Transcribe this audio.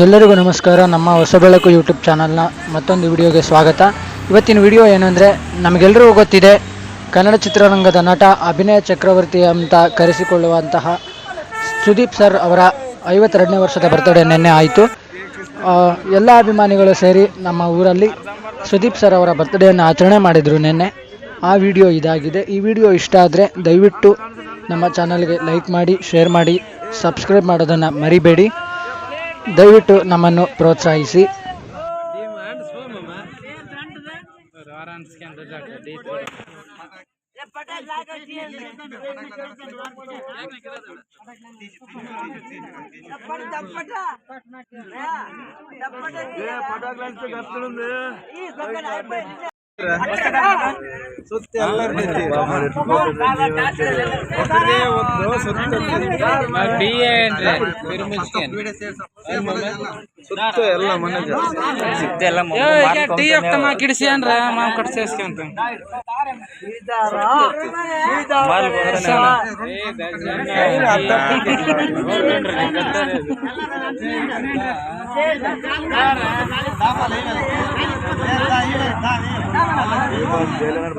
ಎಲ್ಲರಿಗೂ ನಮಸ್ಕಾರ. ನಮ್ಮ ಹೊಸ ಬೆಳಕು ಯೂಟ್ಯೂಬ್ ಚಾನಲ್ನ ಮತ್ತೊಂದು ವಿಡಿಯೋಗೆ ಸ್ವಾಗತ. ಇವತ್ತಿನ ವಿಡಿಯೋ ಏನಂದರೆ ನಮಗೆಲ್ಲರಿಗೂ ಗೊತ್ತಿದೆ, ಕನ್ನಡ ಚಿತ್ರರಂಗದ ನಟ ಅಭಿನಯ ಚಕ್ರವರ್ತಿ ಅಂತ ಕರೆಸಿಕೊಳ್ಳುವಂತಹ ಸುದೀಪ್ ಸರ್ ಅವರ ಐವತ್ತೆರಡನೇ ವರ್ಷದ ಬರ್ತ್ಡೇ ನಿನ್ನೆ ಆಯಿತು. ಎಲ್ಲ ಅಭಿಮಾನಿಗಳು ಸೇರಿ ನಮ್ಮ ಊರಲ್ಲಿ ಸುದೀಪ್ ಸರ್ ಅವರ ಬರ್ತ್ಡೇಯನ್ನು ಆಚರಣೆ ಮಾಡಿದರು ನಿನ್ನೆ. ಆ ವಿಡಿಯೋ ಇದಾಗಿದೆ. ಈ ವಿಡಿಯೋ ಇಷ್ಟ ಆದರೆ ದಯವಿಟ್ಟು ನಮ್ಮ ಚಾನಲ್ಗೆ ಲೈಕ್ ಮಾಡಿ ಶೇರ್ ಮಾಡಿ ಸಬ್ಸ್ಕ್ರೈಬ್ ಮಾಡೋದನ್ನು ಮರಿಬೇಡಿ. ದಯವಿಟ್ಟು ನಮ್ಮನ್ನು ಪ್ರೋತ್ಸಾಹಿಸಿ. ಸುತ್ತು ಎಲ್ಲ ಮನೆ ಟೀ ಎಫ್ ಮಾ ಕಿಡಿಸಿ ಅಂದ್ರ ಮಾ ಕಟ್ಸೇಸ್ಕೊಂತ Jailangan